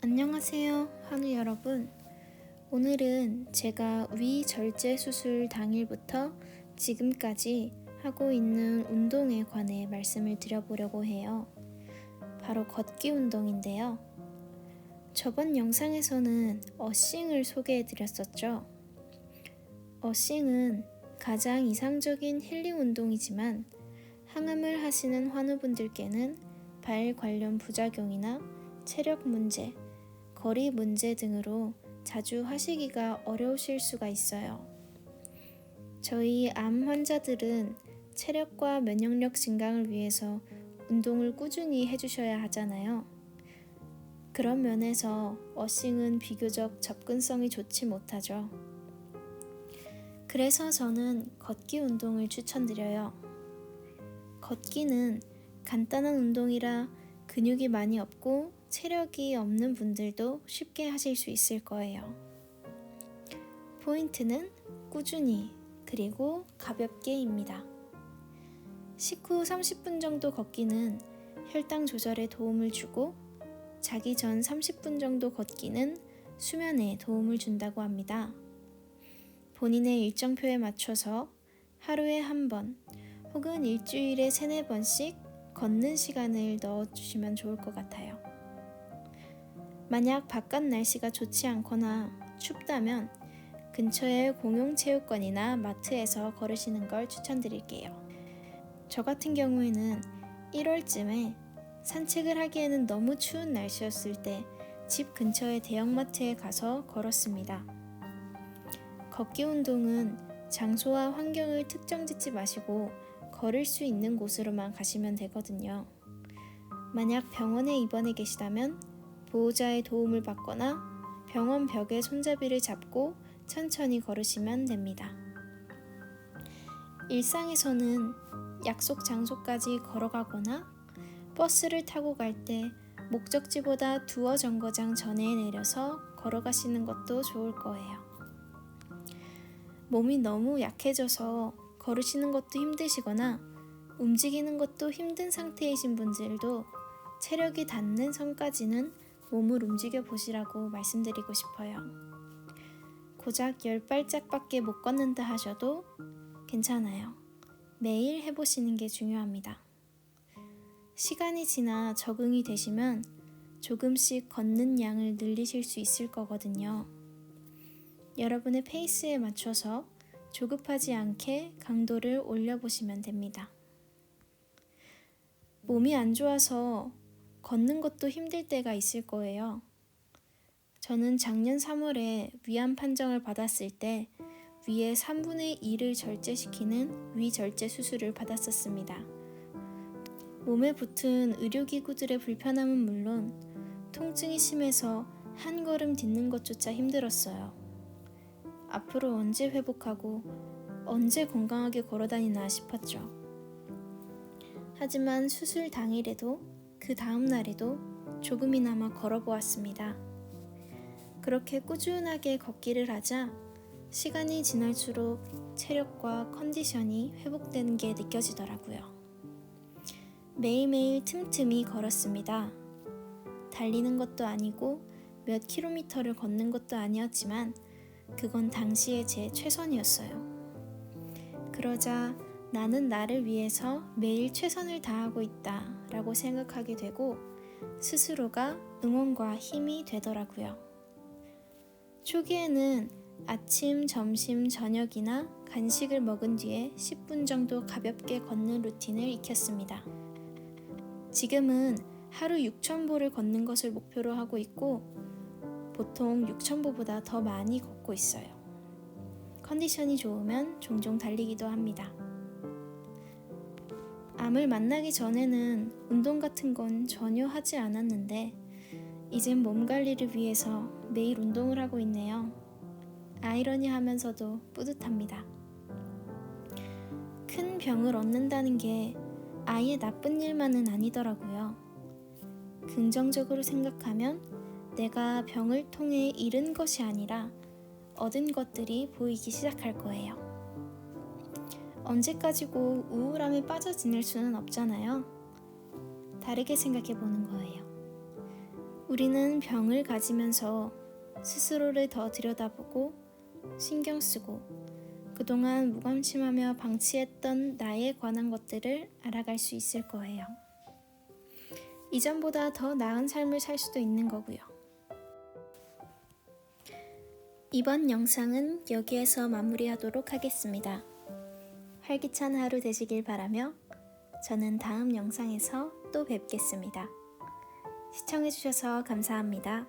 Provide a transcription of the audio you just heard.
안녕하세요, 한우 여러분. 오늘은 제가 위 절제 수술 당일부터 지금까지 하고 있는 운동에 관해 말씀을 드려보려고 해요. 바로 걷기 운동인데요. 저번 영상에서는 어싱을 소개해 드렸었죠. 어싱은 가장 이상적인 힐링 운동이지만 항암을 하시는 환우분들께는 발 관련 부작용이나 체력 문제, 거리 문제 등으로 자주 하시기가 어려우실 수가 있어요. 저희 암 환자들은 체력과 면역력 증강을 위해서 운동을 꾸준히 해주셔야 하잖아요. 그런 면에서 어싱은 비교적 접근성이 좋지 못하죠. 그래서 저는 걷기 운동을 추천드려요. 걷기는 간단한 운동이라 근육이 많이 없고 체력이 없는 분들도 쉽게 하실 수 있을 거예요. 포인트는 꾸준히 그리고 가볍게입니다. 식후 30분 정도 걷기는 혈당 조절에 도움을 주고 자기 전 30분 정도 걷기는 수면에 도움을 준다고 합니다. 본인의 일정표에 맞춰서 하루에 한 번 혹은 일주일에 세네 번씩 걷는 시간을 넣어주시면 좋을 것 같아요. 만약 바깥 날씨가 좋지 않거나 춥다면 근처의 공용체육관이나 마트에서 걸으시는 걸 추천드릴게요. 저 같은 경우에는 1월쯤에 산책을 하기에는 너무 추운 날씨였을 때 집 근처의 대형마트에 가서 걸었습니다. 걷기 운동은 장소와 환경을 특정 짓지 마시고 걸을 수 있는 곳으로만 가시면 되거든요. 만약 병원에 입원해 계시다면 보호자의 도움을 받거나 병원 벽에 손잡이를 잡고 천천히 걸으시면 됩니다. 일상에서는 약속 장소까지 걸어가거나 버스를 타고 갈 때 목적지보다 두어 정거장 전에 내려서 걸어가시는 것도 좋을 거예요. 몸이 너무 약해져서 걸으시는 것도 힘드시거나 움직이는 것도 힘든 상태이신 분들도 체력이 닿는 선까지는 몸을 움직여 보시라고 말씀드리고 싶어요. 고작 10발짝밖에 못 걷는다 하셔도 괜찮아요. 매일 해보시는 게 중요합니다. 시간이 지나 적응이 되시면 조금씩 걷는 양을 늘리실 수 있을 거거든요. 여러분의 페이스에 맞춰서 조급하지 않게 강도를 올려보시면 됩니다. 몸이 안 좋아서 걷는 것도 힘들 때가 있을 거예요. 저는 작년 3월에 위암 판정을 받았을 때 위의 3분의 2를 절제시키는 위절제 수술을 받았었습니다. 몸에 붙은 의료기구들의 불편함은 물론 통증이 심해서 한 걸음 딛는 것조차 힘들었어요. 앞으로 언제 회복하고 언제 건강하게 걸어다니나 싶었죠. 하지만 수술 당일에도 그 다음 날에도 조금이나마 걸어보았습니다. 그렇게 꾸준하게 걷기를 하자 시간이 지날수록 체력과 컨디션이 회복되는 게 느껴지더라고요. 매일매일 틈틈이 걸었습니다. 달리는 것도 아니고 몇 킬로미터를 걷는 것도 아니었지만 그건 당시에 제 최선이었어요. 그러자 나는 나를 위해서 매일 최선을 다하고 있다 라고 생각하게 되고 스스로가 응원과 힘이 되더라고요. 초기에는 아침, 점심, 저녁이나 간식을 먹은 뒤에 10분 정도 가볍게 걷는 루틴을 익혔습니다. 지금은 하루 6,000보를 걷는 것을 목표로 하고 있고 보통 6,000보보다 더 많이 걷고 있어요. 컨디션이 좋으면 종종 달리기도 합니다. 암을 만나기 전에는 운동 같은 건 전혀 하지 않았는데 이젠 몸 관리를 위해서 매일 운동을 하고 있네요. 아이러니 하면서도 뿌듯합니다. 큰 병을 얻는다는 게 아예 나쁜 일만은 아니더라고요. 긍정적으로 생각하면 내가 병을 통해 잃은 것이 아니라 얻은 것들이 보이기 시작할 거예요. 언제까지고 우울함에 빠져 지낼 수는 없잖아요. 다르게 생각해 보는 거예요. 우리는 병을 가지면서 스스로를 더 들여다보고 신경 쓰고 그동안 무관심하며 방치했던 나에 관한 것들을 알아갈 수 있을 거예요. 이전보다 더 나은 삶을 살 수도 있는 거고요. 이번 영상은 여기에서 마무리하도록 하겠습니다. 활기찬 하루 되시길 바라며 저는 다음 영상에서 또 뵙겠습니다. 시청해주셔서 감사합니다.